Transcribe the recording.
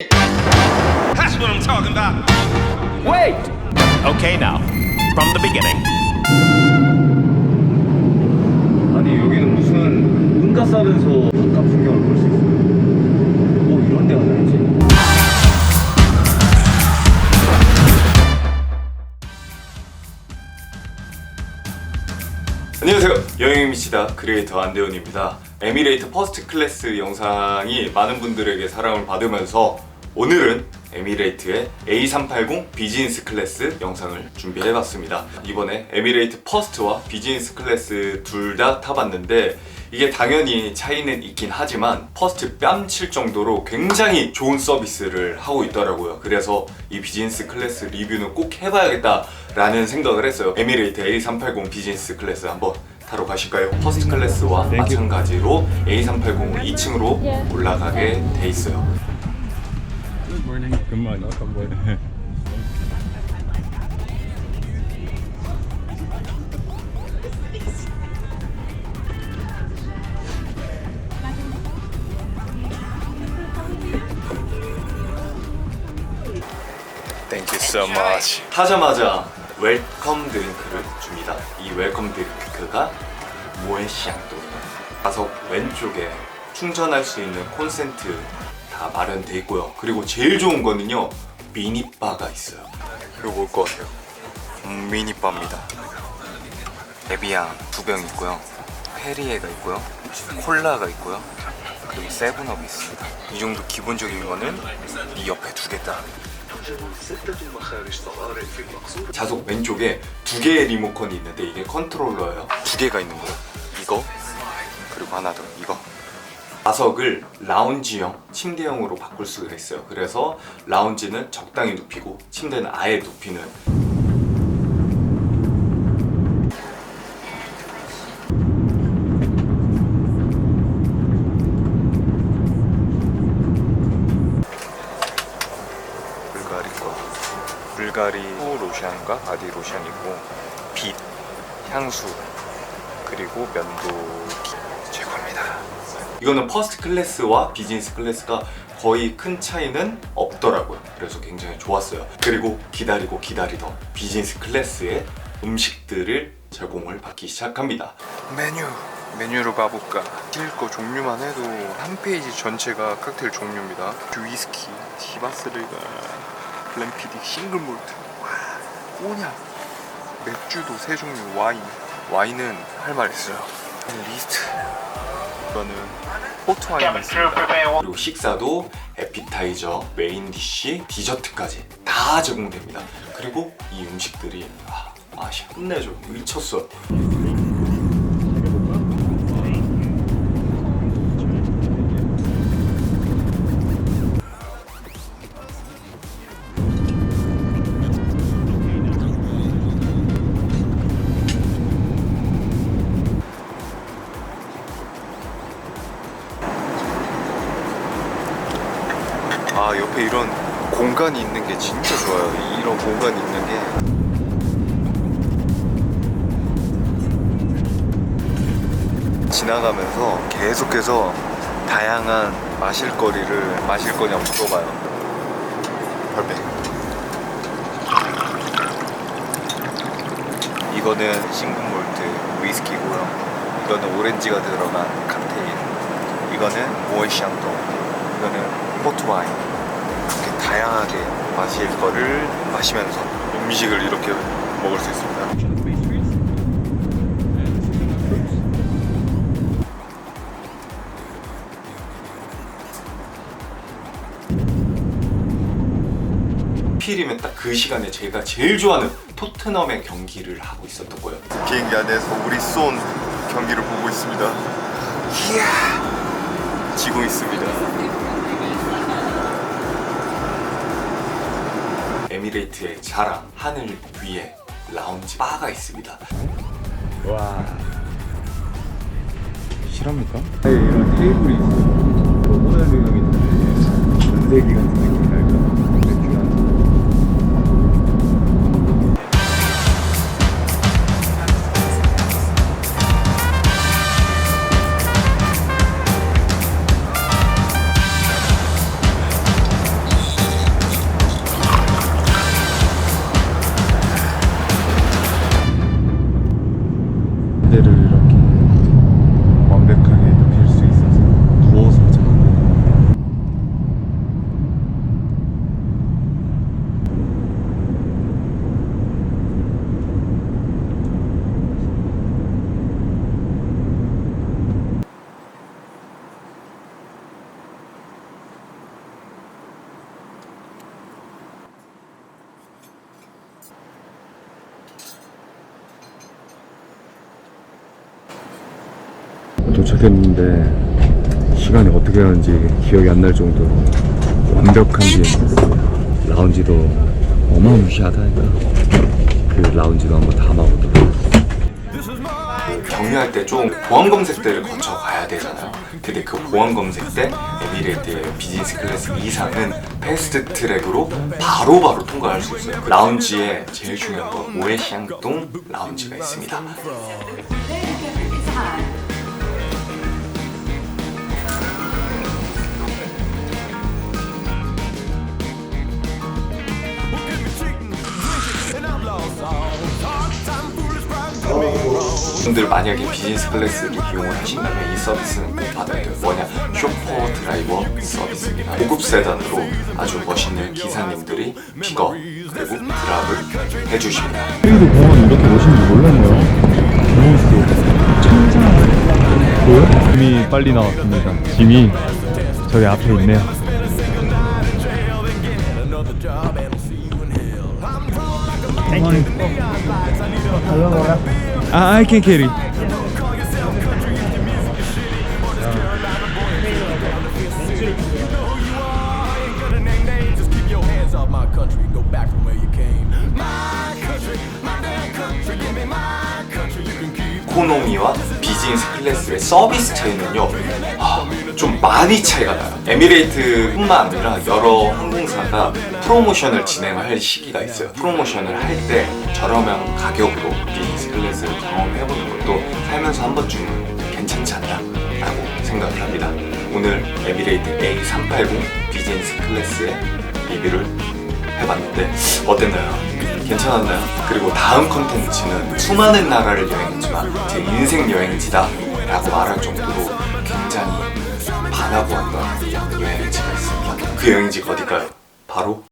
That's what I'm talking about. Wait! Okay, now, from the beginning. 아니 여기는 무슨 눈가 싸면서 바깥 풍경을 볼 수 있어요. 뭐 이런 데가 다 있지? 안녕하세요 여행입니다 크리에이터 안대훈입니다 에미레이트 퍼스트 클래스 영상이 많은 분들에게 사랑을 받으면서 오늘은 에미레이트의 A380 비즈니스 클래스 영상을 준비해봤습니다. 이번에 에미레이트 퍼스트와 비즈니스 클래스 둘 다 타봤는데 이게 당연히 차이는 있긴 하지만 퍼스트 뺨칠 정도로 굉장히 좋은 서비스를 하고 있더라고요. 그래서 이 비즈니스 클래스 리뷰는 꼭 해봐야겠다 라는 생각을 했어요. 에미레이트 A380 비즈니스 클래스 한번 타러 가실까요? 퍼스트 클래스와 마찬가지로 A380은 2층으로 올라가게 돼 있어요 Board. Thank you so much. 타자마자 웰컴 드링크를 줍니다. 이 웰컴 드링크가 모에시앙토입니다. 좌석 왼쪽에 충전할 수 있는 콘센트 다 마련돼 있고요. 그리고 제일 좋은 거는요 미니바가 있어요. 이거 뭘 것 같아요? 음, 미니바입니다. 에비앙 두 병 있고요. 페리에가 있고요. 콜라가 있고요. 그리고 세븐업이 있습니다. 이 정도 기본적인 거는 이 옆에 두 개다. 좌석 왼쪽에 두 개의 리모컨이 있는데 이게 컨트롤러예요. 두 개가 있는 거예요. 이거 그리고 하나 더 이거. 좌석을 라운지형 침대형으로 바꿀 수가 있어요. 그래서 라운지는 적당히 눕히고 침대는 아예 눕히는. 불가리 거. 불가리 로션과 바디 로션 있고 빛 향수 그리고 최고입니다 이거는 퍼스트 클래스와 비즈니스 클래스가 거의 큰 차이는 없더라고요. 그래서 굉장히 좋았어요. 그리고 기다리고 기다리던 비즈니스 클래스의 음식들을 제공을 받기 시작합니다. 메뉴 메뉴로 봐볼까? 찔거 종류만 해도 한 페이지 전체가 칵테일 종류입니다. 위스키, 티바스르가 글램피딕 싱글 몰트 와, 꼬냑 맥주도 세 종류 와인. 와인은 할 말 있어요. 리스트 이거는 포트 와인이 있습니다. 그리고 식사도 에피타이저, 메인 디쉬, 디저트까지 다 제공됩니다. 그리고 이 음식들이 아, 맛이 끝내줘. 미쳤어 아 옆에 이런 공간이 있는 게 진짜 좋아요. 이런 공간이 있는 게. 지나가면서 계속해서 다양한 마실 거리를 마실 거냐고 물어봐요. 별배 이거는 싱글 몰트 위스키고요. 이거는 오렌지가 들어간 칵테일. 이거는 모에샹도. 이거는 포트 와인. 이렇게 다양하게 마실 거를 마시면서 음식을 이렇게 먹을 수 있습니다. 필이면 딱 그 시간에 제가 제일 좋아하는 토트넘의 경기를 하고 있었던 거예요. 비행기 안에서 우리 쏜 경기를 보고 있습니다. 이야 지고 있습니다 에미레이트의 자랑 하늘 위에 라운지 바가 있습니다. 와. 실합니까? 네, 이런 테이블이 있어요. 배경이 있는데 전세기 같은 도착했는데 시간이 어떻게 가는지 기억이 안 날 정도로 완벽한 비행기였어요. 라운지도 어마무시하다니까. 그 라운지도 한번 담아보도록. 경유할 때 좀 보안 검색 때를 거쳐 가야 되잖아요. 근데 그 보안 검색 때 에미레이트의 비즈니스 클래스 이상은 패스트 트랙으로 바로 바로 통과할 수 있어요. 라운지에 제일 중요한 건 오에샹동 라운지가 있습니다. 분들 만약에 비즈니스 클래스를 이용을 하신다면 이 서비스는 꼭 받아야 돼요. 뭐냐? 쇼퍼 드라이버 서비스입니다. 고급 세단으로 아주 멋있는 기사님들이 픽업 그리고 드랍을 해주십니다. 여기도 공원 이렇게 멋있는지 몰랐네요. 너무 천장. 보여? 짐이 빨리 나왔습니다. 짐이 저기 앞에 있네요. 아, I can carry. 이코노미와 비즈니스 클래스의 서비스 차이는요, 아, 좀 많이 차이가 나요. 에미레이트뿐만 아니라 여러 항공사가 프로모션을 진행할 시기가 있어요. 프로모션을 할 때 저렴한 가격으로 비즈니스 클래스를 경험해보는 것도 살면서 한 번쯤은 괜찮지 않나라고 생각을 합니다. 오늘 에미레이트 A380 비즈니스 클래스의 리뷰를 해봤는데 어땠나요? 괜찮았나요? 그리고 다음 컨텐츠는 수많은 나라를 여행했지만 제 인생 여행지다 라고 말할 정도로 굉장히 반하고 왔던 여행지가 있습니다 그 여행지가 어딜까요? 바로